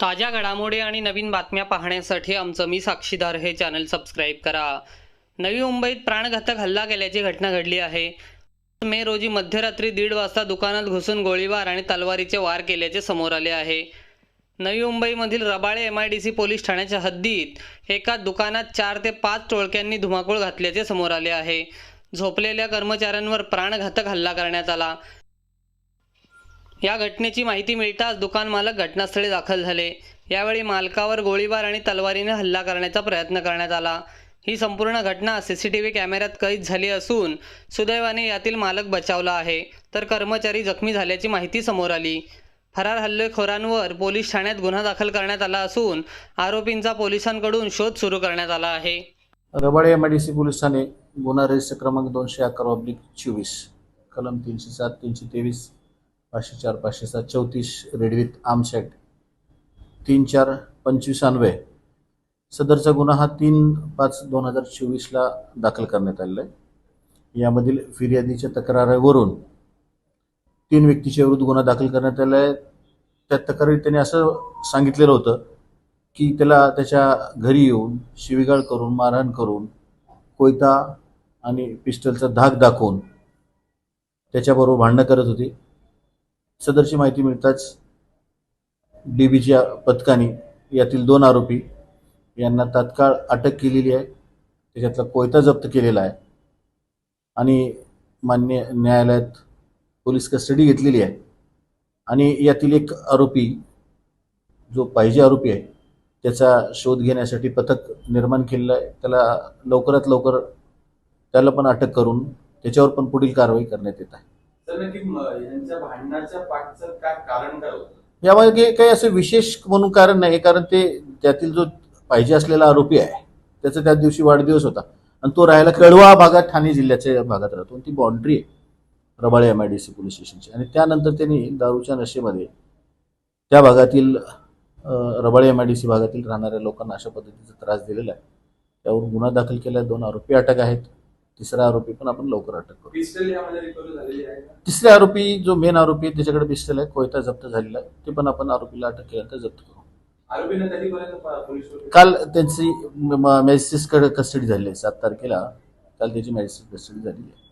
ताज्या घडामोडी आणि नवीन बातम्या पाहण्यासाठी आमचं मी साक्षीदार हे चॅनल सबस्क्राईब करा. नवी मुंबईत प्राणघातक हल्ला केल्याची घटना घडली आहे. मे रोजी मध्यरात्री दीड वाजता दुकानात घुसून गोळीबार आणि तलवारीचे वार केल्याचे समोर आले आहे. नवी मुंबईमधील Rabale M I D C police ठाण्याच्या हद्दीत एका दुकानात चार ते पाच टोळक्यांनी धुमाकूळ घातल्याचे समोर आले आहे. झोपलेल्या कर्मचाऱ्यांवर प्राणघातक हल्ला करण्यात आला. या घटनेची माहिती मिळताच दुकान मालक घटनास्थळी दाखल झाले. यावेळी मालकावर गोळीबार आणि तलवारीने हल्ला करण्याचा प्रयत्न करण्यात आला. ही संपूर्ण घटना सीसीटीव्ही कॅमेऱ्यात कैद झाली असून सुदैवाने यातील मालक बचावला आहे तर कर्मचारी जखमी झाल्याची माहिती समोर आली. फरार हल्लेखोरांवर पोलीस ठाण्यात गुन्हा दाखल करण्यात आला असून आरोपींचा पोलिसांकडून शोध सुरू करण्यात आला आहे. Rabale M I D C police Thane गुन्हा रजिस्टर क्रमांक दोनशे अकरा ऑब्लिक चोवीस कलम तीनशे सात तीनशे तेवीस पाचशे चार पाचशे सात चौतीस रेडवीत विथ तीन चार पंचवीस अन्वय सदरचा गुन्हा हा तीन पाच दोन हजार चोवीसला दाखल करण्यात आलेला आहे. यामधील फिर्यादीच्या तक्रारीवरून तीन व्यक्तीच्या विरुद्ध गुन्हा दाखल करण्यात आला आहे. त्या तक्रारीत त्यांनी असं सांगितलेलं होतं की त्याला त्याच्या घरी येऊन शिवीगाळ करून मारहाण करून कोयता आणि पिस्टलचा धाक दाखवून त्याच्याबरोबर भांडणं करत होते. सदरची माहिती मिळताच डी बीच्या पथकाने यातील दोन आरोपी यांना तात्काळ अटक केलेली आहे. त्याच्यातला कोयता जप्त केलेला आहे. आणि मान्य न्यायालयात पोलीस कस्टडी घेतलेली आहे. आणि यातील एक आरोपी जो पाहिजे आरोपी आहे त्याचा शोध घेण्यासाठी पथक निर्माण केलेलं आहे. त्याला लवकरात लवकर त्याला पण अटक करून त्याच्यावर पण पुढील कारवाई करण्यात येत आहे. तर नक्की म- यांच्या भांडणाच्या पाठचं काय कारण काय होतं? यामागे काही असं विशेष म्हणून कारण नाही कारण ते त्यातील जो पाहिजे असलेला आरोपी आहे त्याचा त्या दिवशी वाढदिवस होता. आणि तो राहायला कळवा भागात ठाणे जिल्ह्याच्या भागात राहतो. आणि ती बाउंड्री आहे Rabale M I D C police स्टेशनची. आणि त्यानंतर त्यांनी दारूच्या नशेमध्ये त्या भागातील Rabale M I D C भागातील राहणाऱ्या लोकांना अशा पद्धतीचा त्रास दिलेला आहे. त्यावर गुन्हा दाखल केला. दोन आरोपी अटक आहेत. तिसरा आरोपी पण आपण लवकर अटक करू. तिसरे आरोपी जो मेन आरोपी आहे त्याच्याकडे पिस्टल आहे कोयता जप्त झालेला आहे. ते पण आपण आरोपीला अटक केल्यानंतर जप्त करू. काल त्यांची मॅजिस्ट्रेटकडे कस्टडी झाली आहे सात तारखेला. काल त्याची मॅजिस्ट्रेट कस्टडी झाली आहे.